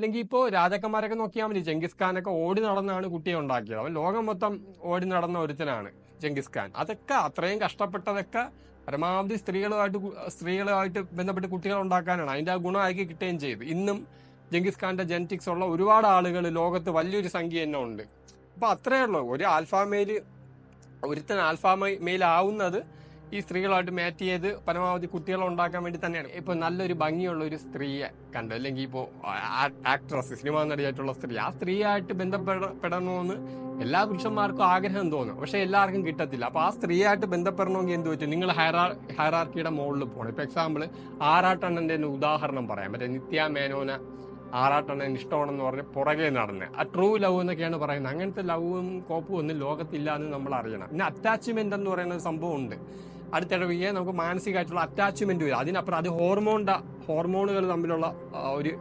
അല്ലെങ്കിൽ ഇപ്പോൾ രാജാക്കന്മാരൊക്കെ നോക്കിയാൽ മതി. ചെങ്കിസ് ഖാനൊക്കെ ഓടി നടന്നാണ് കുട്ടിയെ ഉണ്ടാക്കിയത്. അവൻ ലോകം മൊത്തം ഓടി നടന്ന ഒരുത്തനാണ് ചെങ്കിസ് ഖാൻ. അതൊക്കെ അത്രയും കഷ്ടപ്പെട്ടതൊക്കെ പരമാവധി സ്ത്രീകളുമായിട്ട് സ്ത്രീകളുമായിട്ട് ബന്ധപ്പെട്ട് കുട്ടികൾ ഉണ്ടാക്കാനാണ്. അതിന്റെ ആ ഗുണമാക്കി കിട്ടുകയും ചെയ്തു. ഇന്നും ജംഗിസ് ഖാന്റെ ജനറ്റിക്സ് ഉള്ള ഒരുപാട് ആളുകൾ ലോകത്ത് വലിയൊരു സംഖ്യ തന്നെ ഉണ്ട്. അപ്പൊ അത്രയേ ഉള്ളൂ. ഒരു ആൽഫാമേൽ ഒരുത്തൻ ആൽഫാ മെയിൽ ആവുന്നത് ഈ സ്ത്രീകളായിട്ട് മാറ്റ് ചെയ്ത് പരമാവധി കുട്ടികളെ ഉണ്ടാക്കാൻ വേണ്ടി തന്നെയാണ്. ഇപ്പൊ നല്ലൊരു ഭംഗിയുള്ള ഒരു സ്ത്രീയെ കണ്ടു. അല്ലെങ്കിൽ ഇപ്പോ ആക്ട്രസ് സിനിമ നടിയായിട്ടുള്ള സ്ത്രീ. ആ സ്ത്രീയായിട്ട് ബന്ധപ്പെടണമെന്ന് എല്ലാ പുരുഷന്മാർക്കും ആഗ്രഹം തോന്നും. പക്ഷെ എല്ലാവർക്കും കിട്ടത്തില്ല. അപ്പൊ ആ സ്ത്രീയായിട്ട് ബന്ധപ്പെടണമെങ്കിൽ എന്ത് പറ്റും? നിങ്ങൾ ഹൈറാ ഹൈറാർക്കിയുടെ മുകളിൽ പോകണം ഇപ്പൊ എക്സാമ്പിൾ ആറാട്ടണ്ണന്റെ ഉദാഹരണം പറയാം. മറ്റേ നിത്യ മേനോന ആറാട്ടണ്ണൻ ഇഷ്ടമാണെന്ന് പറഞ്ഞ് പുറകെ നടന്ന്. ആ ട്രൂ ലവ് എന്നൊക്കെയാണ് പറയുന്നത്. അങ്ങനത്തെ ലവും കോപ്പും ഒന്നും ലോകത്തില്ല എന്ന് നമ്മൾ അറിയണം പിന്നെ അറ്റാച്ച്മെന്റ് എന്ന് പറയുന്ന സംഭവം ഉണ്ട് അടുത്തിടവിയെ നമുക്ക് മാനസികമായിട്ടുള്ള അറ്റാച്ച്മെന്റ് വരും. അതിനപ്പുറം അത് ഹോർമോണിന്റെ ഹോർമോണുകൾ തമ്മിലുള്ള ഒരു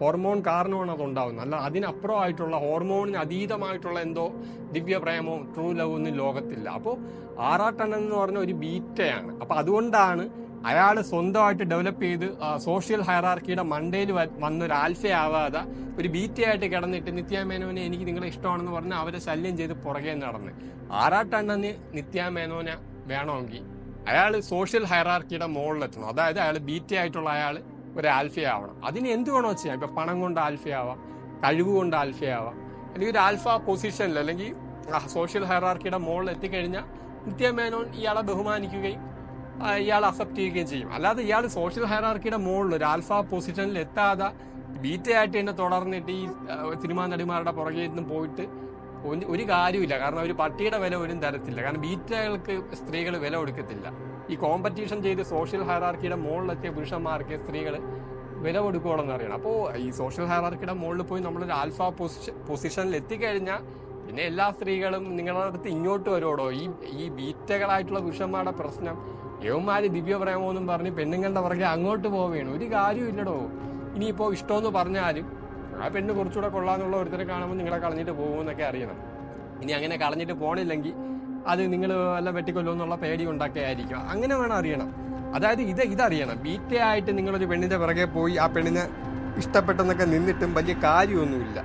ഹോർമോൺ കാരണമാണ് അത് ഉണ്ടാവുന്നത്. അല്ല അതിനപ്പുറമായിട്ടുള്ള ഹോർമോണിന് അതീതമായിട്ടുള്ള എന്തോ ദിവ്യപ്രേമോ ട്രൂ ലവ് ഒന്നും ലോകത്തില്ല. അപ്പോൾ ആറാട്ടണ്ണൻ എന്ന് പറഞ്ഞ ഒരു ബീറ്റയാണ്. അപ്പൊ അതുകൊണ്ടാണ് അയാൾ സ്വന്തമായിട്ട് ഡെവലപ്പ് ചെയ്ത് സോഷ്യൽ ഹയറാർക്കിയുടെ മണ്ടയിൽ വന്നൊരു ആൽഫയാവാതെ ഒരു ബീറ്റയായിട്ട് കിടന്നിട്ട് നിത്യാമേനോനെ എനിക്ക് നിങ്ങളെ ഇഷ്ടമാണെന്ന് പറഞ്ഞ് അവരെ ശല്യം ചെയ്ത് പുറകെ നടന്ന്. ആറാട്ടണ്ണന് നിത്യാമേനോനെ വേണമെങ്കിൽ അയാൾ സോഷ്യൽ ഹയറാർക്കിയുടെ മുകളിലെത്തണം. അതായത് അയാൾ ബീറ്റയായിട്ടുള്ള അയാൾ ഒരു ആൽഫയാവണം അതിന് എന്ത് വേണോ ചെയ്യാം. ഇപ്പം പണം കൊണ്ട് ആൽഫയാവാം കഴിവ് കൊണ്ട് ആൽഫയാവാം അല്ലെങ്കിൽ ഒരു ആൽഫ പൊസിഷനിൽ അല്ലെങ്കിൽ സോഷ്യൽ ഹയറാർക്കിയുടെ മുകളിൽ എത്തിക്കഴിഞ്ഞാൽ നിത്യമേനോൻ ഇയാളെ ബഹുമാനിക്കുകയും ഇയാൾ അക്സെപ്റ്റ് ചെയ്യുകയും ചെയ്യും. അല്ലാതെ ഇയാൾ സോഷ്യൽ ഹയറാർക്കിയുടെ മുകളിൽ ഒരു ആൽഫ പൊസിഷനിൽ എത്താതെ ബീറ്റയായിട്ട് തന്നെ തുടർന്നിട്ട് ഈ സിനിമാ നടിമാരുടെ പുറകെ നിന്നും പോയിട്ട് ഒരു- ഒരു കാര്യമില്ല കാരണം അവർ പട്ടിയുടെ വില ഒരു തരത്തില്ല. കാരണം ബീറ്റകൾക്ക് സ്ത്രീകൾ വില കൊടുക്കത്തില്ല. ഈ കോമ്പറ്റീഷൻ ചെയ്ത് സോഷ്യൽ ഹയറാർക്കിയുടെ മുകളിലെത്തിയ പുരുഷന്മാർക്ക് സ്ത്രീകൾ വില കൊടുക്കുകയാണെന്ന് അറിയണം. അപ്പോൾ ഈ സോഷ്യൽ ഹയറാർക്കിയുടെ മുകളിൽ പോയി നമ്മളൊരു ആൽഫ പൊസിഷൻ പൊസിഷനിൽ എത്തിക്കഴിഞ്ഞാൽ പിന്നെ എല്ലാ സ്ത്രീകളും നിങ്ങളുടെ അടുത്ത് ഇങ്ങോട്ട് വരുവോടോ? ഈ ഈ ബീറ്റകളായിട്ടുള്ള പുരുഷന്മാരുടെ പ്രശ്നം യവന്മാര് ദിവ്യപ്രേമോന്നും പറഞ്ഞ് പെണ്ണുങ്ങളുടെ പുറകെ അങ്ങോട്ട് പോവുകയാണ്. ഒരു കാര്യമില്ലടോ ഇനിയിപ്പോൾ ഇഷ്ടമെന്ന് പറഞ്ഞാലും ആ പെണ്ണ് കുറച്ചുകൂടെ കൊള്ളാന്നുള്ള ഒരുത്തരെ കാണുമ്പോൾ നിങ്ങളെ കളഞ്ഞിട്ട് പോകുമെന്നൊക്കെ അറിയണം. ഇനി അങ്ങനെ കളഞ്ഞിട്ട് പോണില്ലെങ്കിൽ അത് നിങ്ങൾ വല്ല വെട്ടിക്കൊല്ലോ എന്നുള്ള പേടി ഉണ്ടാക്കിയായിരിക്കും അങ്ങനെ വേണം അറിയണം. അതായത് ഇത് ഇതറിയണം. ബീറ്റയായിട്ട് നിങ്ങളൊരു പെണ്ണിന്റെ പിറകെ പോയി ആ പെണ്ണിനെ ഇഷ്ടപ്പെട്ടെന്നൊക്കെ നിന്നിട്ടും വലിയ കാര്യമൊന്നുമില്ല.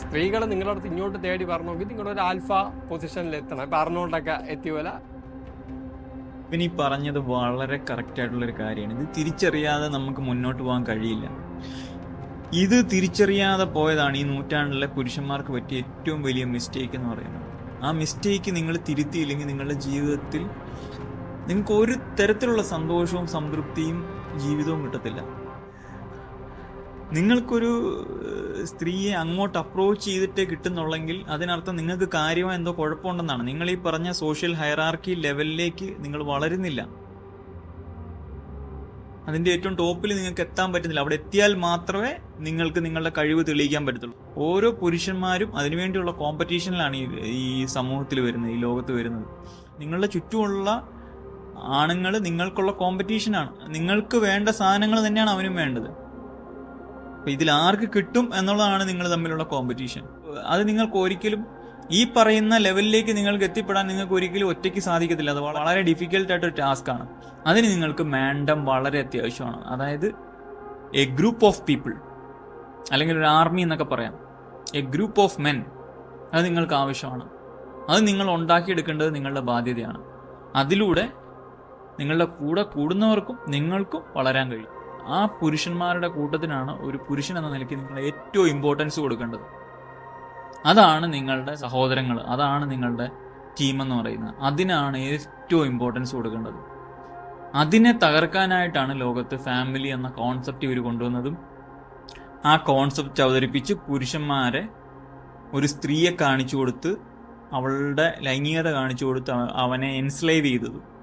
സ്ത്രീകൾ നിങ്ങളുടെ ഇങ്ങോട്ട് തേടി വരണമെങ്കിൽ നിങ്ങളൊരു ആൽഫ പൊസിഷനിൽ എത്തണം. ഇപ്പം അറിഞ്ഞുകൊണ്ടൊക്കെ എത്തിയ പോലെ. ഈ പറഞ്ഞത് വളരെ കറക്റ്റ് ആയിട്ടുള്ള ഒരു കാര്യമാണ്. ഇത് തിരിച്ചറിയാതെ നമുക്ക് മുന്നോട്ട് പോകാൻ കഴിയില്ല. ഇത് തിരിച്ചറിയാതെ പോയതാണ് ഈ നൂറ്റാണ്ടിലെ പുരുഷന്മാർക്ക് പറ്റിയ ഏറ്റവും വലിയ മിസ്റ്റേക്ക് എന്ന് പറയുന്നത്. ആ മിസ്റ്റേക്ക് നിങ്ങൾ തിരുത്തിയില്ലെങ്കിൽ നിങ്ങളുടെ ജീവിതത്തിൽ നിങ്ങൾക്ക് ഒരു തരത്തിലുള്ള സന്തോഷവും സംതൃപ്തിയും ജീവിതവും കിട്ടത്തില്ല. നിങ്ങൾക്കൊരു സ്ത്രീയെ അങ്ങോട്ട് അപ്രോച്ച് ചെയ്തിട്ടേ കിട്ടുന്നുള്ളെങ്കിൽ അതിനർത്ഥം നിങ്ങൾക്ക് കാര്യമായ എന്തോ കുഴപ്പമുണ്ടെന്നാണ്. നിങ്ങൾ ഈ പറഞ്ഞ സോഷ്യൽ ഹയറാർക്കി ലെവലിലേക്ക് നിങ്ങൾ വളരുന്നില്ല. അതിന്റെ ഏറ്റവും ടോപ്പിൽ നിങ്ങൾക്ക് എത്താൻ പറ്റുന്നില്ല. അവിടെ എത്തിയാൽ മാത്രമേ നിങ്ങൾക്ക് നിങ്ങളുടെ കഴിവ് തെളിയിക്കാൻ പറ്റത്തുള്ളൂ. ഓരോ പുരുഷന്മാരും അതിനുവേണ്ടിയുള്ള കോമ്പറ്റീഷനിലാണ് ഈ ഈ സമൂഹത്തിൽ വരുന്നത് ഈ ലോകത്ത് വരുന്നത്. നിങ്ങളുടെ ചുറ്റുമുള്ള ആണുങ്ങൾ നിങ്ങൾക്കുള്ള കോമ്പറ്റീഷനാണ് നിങ്ങൾക്ക് വേണ്ട സാധനങ്ങൾ തന്നെയാണ് അവനും വേണ്ടത്. അപ്പം ഇതിൽ ആർക്ക് കിട്ടും എന്നുള്ളതാണ് നിങ്ങൾ തമ്മിലുള്ള കോമ്പറ്റീഷൻ അത് നിങ്ങൾക്ക് ഒരിക്കലും ഈ പറയുന്ന ലെവലിലേക്ക് നിങ്ങൾക്ക് എത്തിപ്പെടാൻ നിങ്ങൾക്ക് ഒരിക്കലും ഒറ്റയ്ക്ക് സാധിക്കത്തില്ല. അത് വളരെ ഡിഫിക്കൽട്ട് ആയിട്ടൊരു ടാസ്ക് ആണ് അതിന് നിങ്ങൾക്ക് മാൻഡം വളരെ അത്യാവശ്യമാണ്. അതായത് എ ഗ്രൂപ്പ് ഓഫ് പീപ്പിൾ അല്ലെങ്കിൽ ഒരു ആർമി എന്നൊക്കെ പറയാം. എ ഗ്രൂപ്പ് ഓഫ് മെൻ അത് നിങ്ങൾക്ക് ആവശ്യമാണ്. അത് നിങ്ങൾ ഉണ്ടാക്കിയെടുക്കേണ്ടത് നിങ്ങളുടെ ബാധ്യതയാണ്. അതിലൂടെ നിങ്ങളുടെ കൂടെ കൂടുന്നവർക്കും നിങ്ങൾക്കും വളരാൻ കഴിയും. ആ പുരുഷന്മാരുടെ കൂട്ടത്തിനാണ് ഒരു പുരുഷൻ എന്ന നിലയ്ക്ക് നിങ്ങൾ ഏറ്റവും ഇമ്പോർട്ടൻസ് കൊടുക്കേണ്ടത്. അതാണ് നിങ്ങളുടെ സഹോദരങ്ങൾ അതാണ് നിങ്ങളുടെ ടീം എന്ന് പറയുന്നത്. അതിനാണ് ഏറ്റവും ഇമ്പോർട്ടൻസ് കൊടുക്കേണ്ടത്. അതിനെ തകർക്കാനായിട്ടാണ് ലോകത്ത് ഫാമിലി എന്ന കോൺസെപ്റ്റ് ഇവർ കൊണ്ടുവന്നതും ആ കോൺസെപ്റ്റ് അവതരിപ്പിച്ച് പുരുഷന്മാരെ ഒരു സ്ത്രീയെ കാണിച്ചു കൊടുത്ത് അവളുടെ ലൈംഗികത കാണിച്ചു കൊടുത്ത് അവ- അവനെ എൻസ്ലൈവ് ചെയ്തതും.